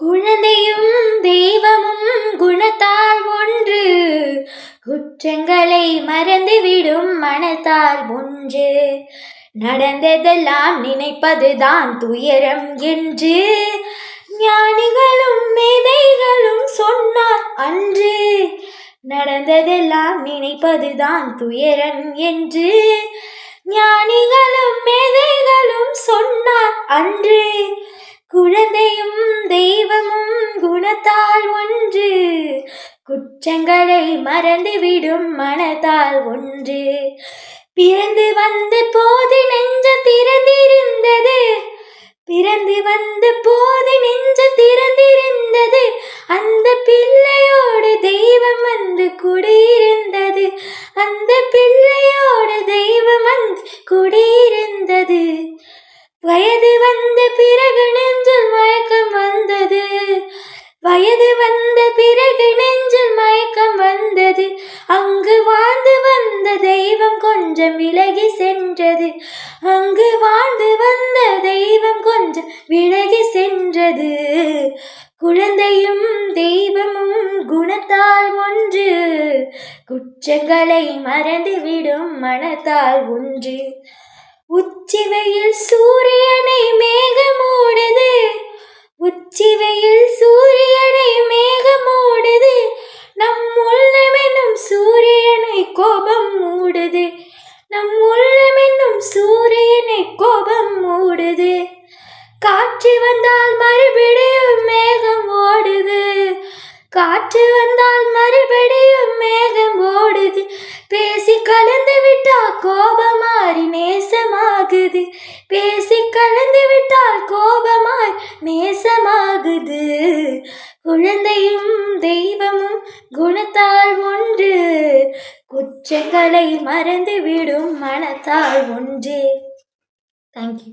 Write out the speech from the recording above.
குழந்தையும் தெய்வமும் குணத்தால் ஒன்று. குற்றங்களை மறந்துவிடும் மனத்தால் ஒன்று. நடந்ததெல்லாம் நினைப்பதுதான் துயரம் என்று ஞானிகளும் மேதைகளும் சொன்னார் அன்று. நடந்ததெல்லாம் நினைப்பதுதான் துயரம் என்று ஞானிகளும் மேதைகளும் சொன்னார் அன்று. குழந்தையும் தெய்வமும் குணத்தால் ஒன்று. குற்றங்களை மறந்துவிடும் மனத்தால் ஒன்று. பிறந்து வந்த போது நெஞ்ச வந்த பிறகு நெஞ்சில் மயக்கம் வந்தது. வயது வந்த பிறகு நெஞ்சில் மயக்கம் வந்தது. அங்கு வாழ்ந்து வந்த தெய்வம் கொஞ்சம் விலகி சென்றது. அங்கு வாழ்ந்து வந்த தெய்வம் கொஞ்சம் விலகி சென்றது. குழந்தையும் தெய்வமும் குணத்தால் ஒன்று. குற்றங்களை மறந்துவிடும் மனத்தால் ஒன்று. உச்சிவையில் சூரிய கோபம் மூடுது. நம் உள்ளமெனும் சூரியனை கோபம் மூடுது. காற்று வந்தால் மறுபடியும் மேகம் ஓடுது. காற்று வந்தால் மறுபடியும் மேகம் ஓடுது. பேசி கலந்து விட்டா கோபமாறி நேசமாகுது. பேசி கலந்து விட்டால் கோபமாய் நேசமாகுது. குழந்தையும் தெய்வமும் குணத்தால் ஒன்று குற்றங்களை மறந்துவிடும் மனத்தால் ஒன்று. தேங்க்யூ